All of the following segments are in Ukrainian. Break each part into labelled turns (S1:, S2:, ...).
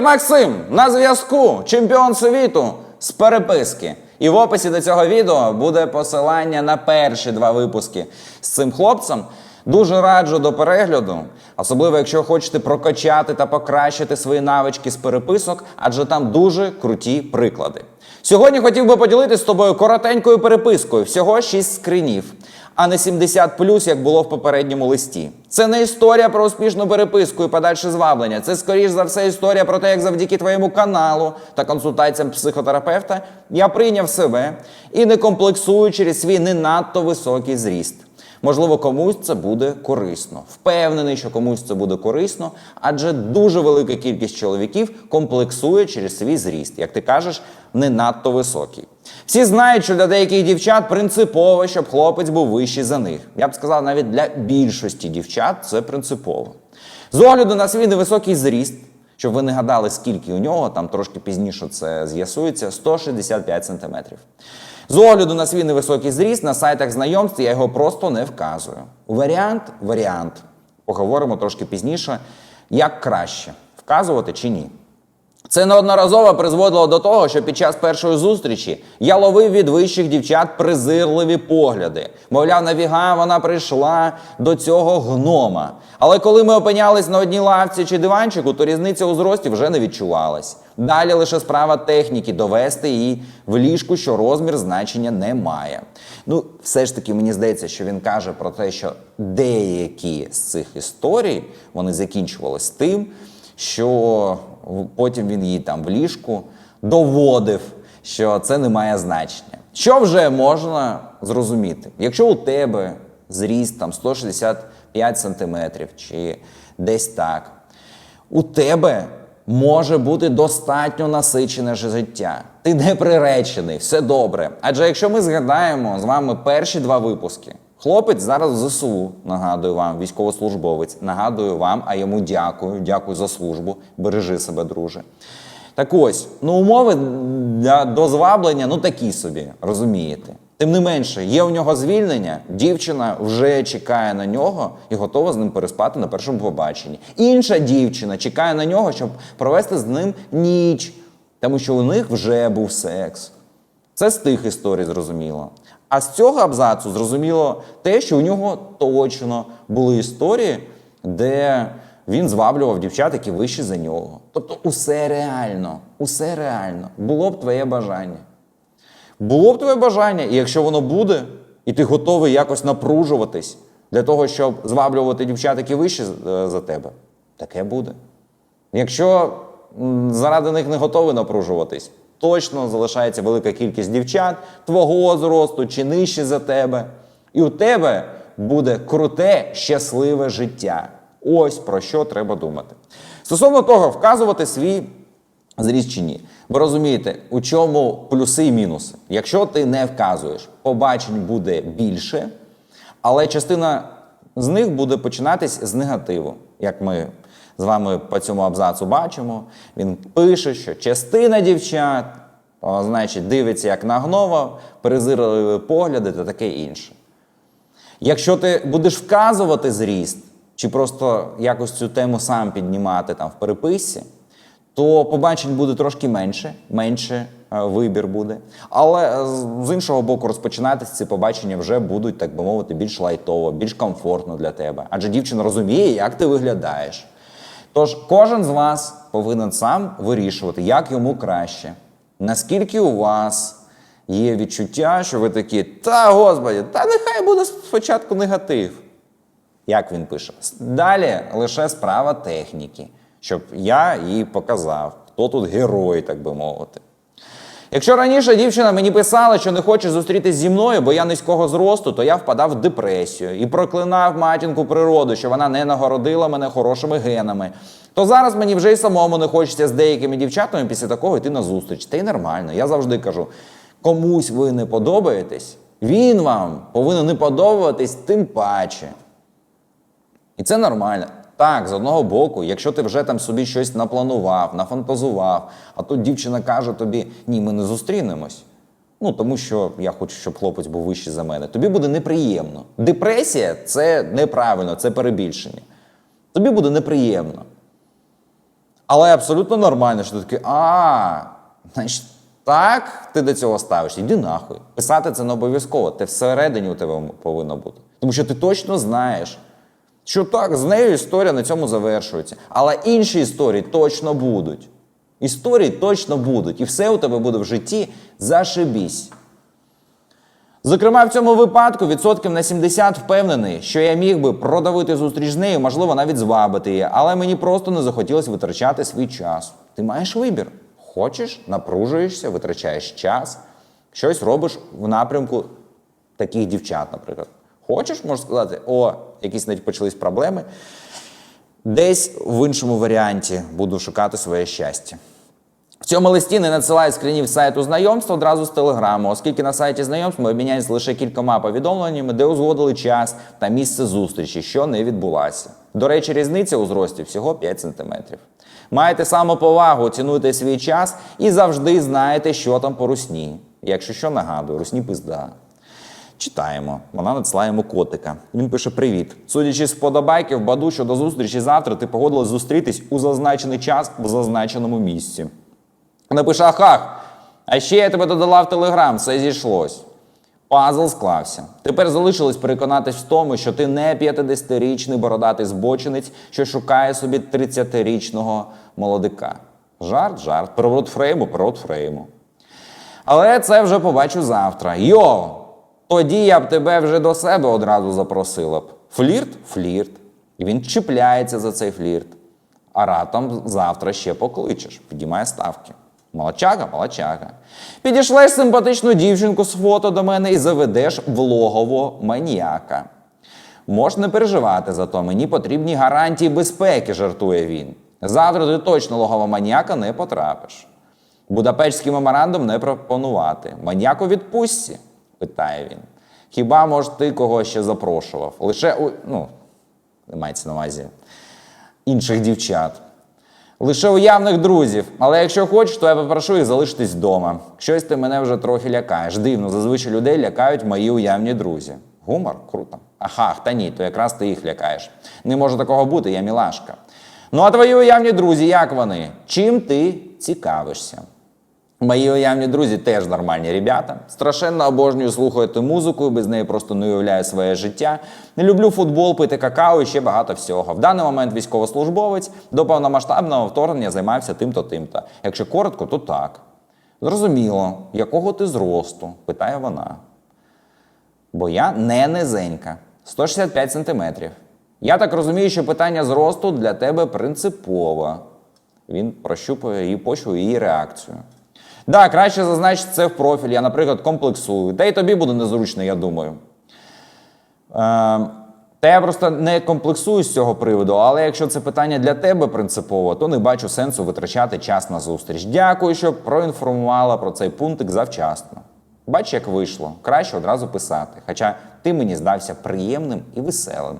S1: Привіт, Максим! На зв'язку чемпіон світу з переписки. І в описі до цього відео буде посилання на перші два випуски з цим хлопцем. Дуже раджу до перегляду, особливо якщо хочете прокачати та покращити свої навички з переписок, адже там дуже круті приклади. Сьогодні хотів би поділитися з тобою коротенькою перепискою, всього 6 скринів, а не 70 як було в попередньому листі. Це не історія про успішну переписку і подальше зваблення. Це скоріш за все історія про те, як завдяки твоєму каналу та консультаціям психотерапевта я прийняв себе і не комплексую через свій не надто високий зріст. Можливо, комусь це буде корисно. Впевнений, що комусь це буде корисно, адже дуже велика кількість чоловіків комплексує через свій зріст, як ти кажеш, не надто високий. Всі знають, що для деяких дівчат принципово, щоб хлопець був вищий за них. Я б сказав, навіть для більшості дівчат це принципово. З огляду на свій невисокий зріст, щоб ви не гадали, скільки у нього, там трошки пізніше це з'ясується, 165 сантиметрів. З огляду на свій невисокий зріст на сайтах знайомств я його просто не вказую. Варіант варіант. Поговоримо трошки пізніше, як краще вказувати чи ні. Це неодноразово призводило до того, що під час першої зустрічі я ловив від вищих дівчат презирливі погляди. Мовляв, навіга вона прийшла до цього гнома. Але коли ми опинялись на одній лавці чи диванчику, то різниця у зрості вже не відчувалась. Далі лише справа техніки довести її в ліжку, що розмір значення не має. Ну, все ж таки, мені здається, що він каже про те, що деякі з цих історій вони закінчувались тим, що потім він її там в ліжку доводив, що це не має значення. Що вже можна зрозуміти? Якщо у тебе зріст там 165 сантиметрів чи десь так, у тебе може бути достатньо насичене життя. Ти не приречений, все добре. Адже якщо ми згадаємо з вами перші два випуски, хлопець зараз в ЗСУ, нагадую вам, військовослужбовець, нагадую вам, а йому дякую, дякую за службу. Бережи себе, друже. Так ось, ну умови для дозваблення, ну такі собі, розумієте. Тим не менше, є у нього звільнення, дівчина вже чекає на нього і готова з ним переспати на першому побаченні. Інша дівчина чекає на нього, щоб провести з ним ніч, тому що у них вже був секс. Це з тих історій зрозуміло. А з цього абзацу зрозуміло те, що у нього точно були історії, де він зваблював дівчат, які вищі за нього. Тобто, усе реально, усе реально. Було б твоє бажання. Було б твоє бажання, і якщо воно буде, і ти готовий якось напружуватись для того, щоб зваблювати дівчат, які вищі е, за тебе, таке буде. Якщо заради них не готовий напружуватись, точно залишається велика кількість дівчат твого зросту чи нижче за тебе. І у тебе буде круте, щасливе життя. Ось про що треба думати. Стосовно того, вказувати свій зріст чи ні. Ви розумієте, у чому плюси і мінуси. Якщо ти не вказуєш, побачень буде більше, але частина з них буде починатись з негативу, як ми з вами по цьому абзацу бачимо. Він пише, що частина дівчат, значить, дивиться як на гнова, перезирливі погляди та таке інше. Якщо ти будеш вказувати зріст, чи просто якось цю тему сам піднімати там в переписці, то побачень буде трошки менше, менше е, вибір буде. Але е, з іншого боку, розпочинатися ці побачення вже будуть, так би мовити, більш лайтово, більш комфортно для тебе. Адже дівчина розуміє, як ти виглядаєш. Тож кожен з вас повинен сам вирішувати, як йому краще. Наскільки у вас є відчуття, що ви такі, та господі, та нехай буде спочатку негатив. Як він пише? Далі лише справа техніки, щоб я їй показав, хто тут герой, так би мовити. Якщо раніше дівчина мені писала, що не хоче зустрітись зі мною, бо я низького зросту, то я впадав в депресію і проклинав матінку природу, що вона не нагородила мене хорошими генами. То зараз мені вже й самому не хочеться з деякими дівчатами після такого йти на зустріч. Та й нормально. Я завжди кажу: комусь ви не подобаєтесь, він вам повинен не подобатись тим паче. І це нормально. Так, з одного боку, якщо ти вже там собі щось напланував, нафантазував, а тут дівчина каже тобі, ні, ми не зустрінемось. Ну, тому що я хочу, щоб хлопець був вищий за мене. Тобі буде неприємно. Депресія це неправильно, це перебільшення. Тобі буде неприємно. Але абсолютно нормально, що ти такий, а, значить, так ти до цього ставиш. Іди нахуй. Писати це не обов'язково. Те всередині у тебе повинно бути. Тому що ти точно знаєш, що так, з нею історія на цьому завершується. Але інші історії точно будуть. Історії точно будуть. І все у тебе буде в житті зашибісь. Зокрема, в цьому випадку відсотків на 70 впевнений, що я міг би продавити зустріч з нею, можливо, навіть звабити її, але мені просто не захотілося витрачати свій час. Ти маєш вибір. Хочеш, напружуєшся, витрачаєш час, щось робиш в напрямку таких дівчат, наприклад. Хочеш, можеш сказати, о, якісь навіть почались проблеми. Десь в іншому варіанті буду шукати своє щастя. В цьому листі не надсилають скринів сайту знайомства одразу з телеграму, оскільки на сайті знайомств ми обміняємося лише кількома повідомленнями, де узгодили час та місце зустрічі, що не відбулася. До речі, різниця у зрості всього 5 см. Маєте самоповагу, цінуйте свій час і завжди знаєте, що там по русні. Якщо що, нагадую, русні пизда. Читаємо. Вона надсилає йому котика. Він пише: Привіт. Судячи з в баду щодо зустрічі завтра, ти погодилась зустрітись у зазначений час в зазначеному місці. Напише Ахах. А ще я тебе додала в Телеграм, все зійшлось. Пазл склався. Тепер залишилось переконатись в тому, що ти не 50-річний бородатий збочинець, що шукає собі 30-річного молодика. Жарт, жарт, переворот фрейму, переворот фрейму. Але це вже побачу завтра. Йо! Тоді я б тебе вже до себе одразу запросила б. Флірт флірт. І він чіпляється за цей флірт. А ратом завтра ще покличеш, підіймає ставки. Молодчага, молодчага. Підійшлеш симпатичну дівчинку з фото до мене і заведеш в логово маніяка. Можеш не переживати за то, мені потрібні гарантії безпеки, жартує він. Завтра ти точно логово маніяка не потрапиш. Будапештський меморандум не пропонувати. Маніяк у відпустці? Питає він. Хіба, може, ти когось ще запрошував? Лише у. Ну, мається на увазі інших дівчат. Лише уявних друзів. Але якщо хочеш, то я попрошу їх залишитись вдома. Щось ти мене вже трохи лякаєш. Дивно, зазвичай людей лякають мої уявні друзі. Гумор? Круто. Аха, та ні, то якраз ти їх лякаєш. Не може такого бути, я мілашка. Ну а твої уявні друзі, як вони? Чим ти цікавишся? Мої уявні друзі теж нормальні ребята. Страшенно обожнюю слухати музику, без неї просто не уявляю своє життя. Не люблю футбол, пити какао і ще багато всього. В даний момент військовослужбовець до повномасштабного вторгнення займався тим-то, тим-то. Якщо коротко, то так. Зрозуміло, якого ти зросту? питає вона. Бо я не низенька, 165 сантиметрів. Я так розумію, що питання зросту для тебе принципове. Він прощупує її почву і її реакцію. Да, краще зазначити це в профіль. Я, наприклад, комплексую. Та й тобі буде незручно, я думаю. Е, та я просто не комплексую з цього приводу, але якщо це питання для тебе принципово, то не бачу сенсу витрачати час на зустріч. Дякую, що проінформувала про цей пунктик завчасно. Бач, як вийшло. Краще одразу писати. Хоча ти мені здався приємним і веселим.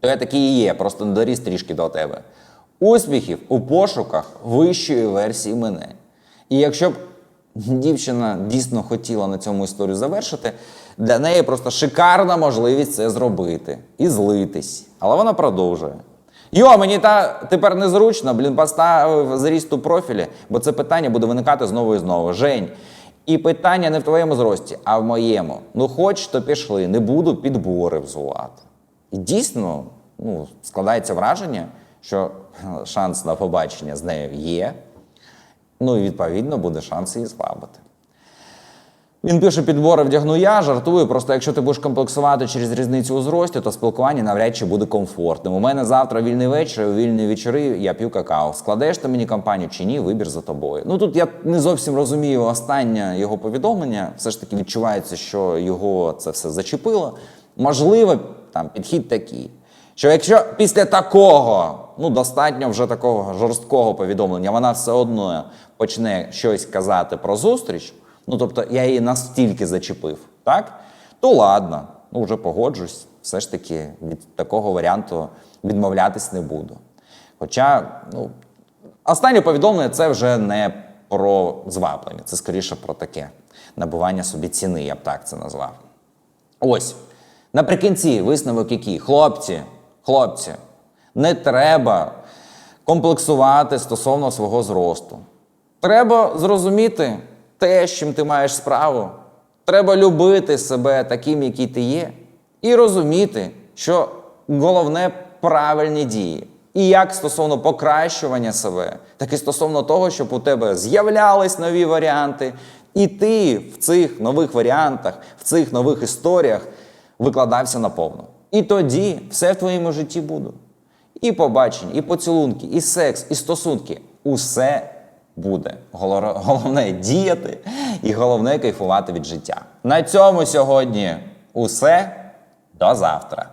S1: То я такий і є, просто не доріс трішки до тебе. Успіхів у пошуках вищої версії мене. І якщо б дівчина дійсно хотіла на цьому історію завершити, для неї просто шикарна можливість це зробити і злитись. Але вона продовжує. Йо, мені та тепер незручно, блін, поставив зріст у профілі, бо це питання буде виникати знову і знову. Жень. І питання не в твоєму зрості, а в моєму. Ну, хоч, то пішли, не буду підбори взувати. І дійсно ну, складається враження, що шанс на побачення з нею є. Ну і відповідно буде шанс її звабити. Він пише, підбори вдягну я, жартую. Просто якщо ти будеш комплексувати через різницю у зрості, то спілкування навряд чи буде комфортним. У мене завтра вільний вечір, у вільні вечори я п'ю какао. Складеш ти мені компанію чи ні, вибір за тобою. Ну тут я не зовсім розумію останнє його повідомлення. Все ж таки відчувається, що його це все зачепило. Можливо, там підхід такий. Що якщо після такого, ну достатньо вже такого жорсткого повідомлення, вона все одно почне щось казати про зустріч, ну тобто я її настільки зачепив, так? То ладно, ну вже погоджусь, все ж таки від такого варіанту відмовлятись не буду. Хоча, ну, останнє повідомлення це вже не про зваблення, це скоріше про таке набування собі ціни, я б так це назвав. Ось. Наприкінці висновок який? Хлопці, хлопці, не треба комплексувати стосовно свого зросту. Треба зрозуміти те, з чим ти маєш справу. Треба любити себе таким, який ти є, і розуміти, що головне правильні дії. І як стосовно покращування себе, так і стосовно того, щоб у тебе з'являлись нові варіанти, і ти в цих нових варіантах, в цих нових історіях викладався наповну. І тоді все в твоєму житті буде. І побачення, і поцілунки, і секс, і стосунки усе буде. Головне діяти і головне кайфувати від життя. На цьому сьогодні усе. До завтра.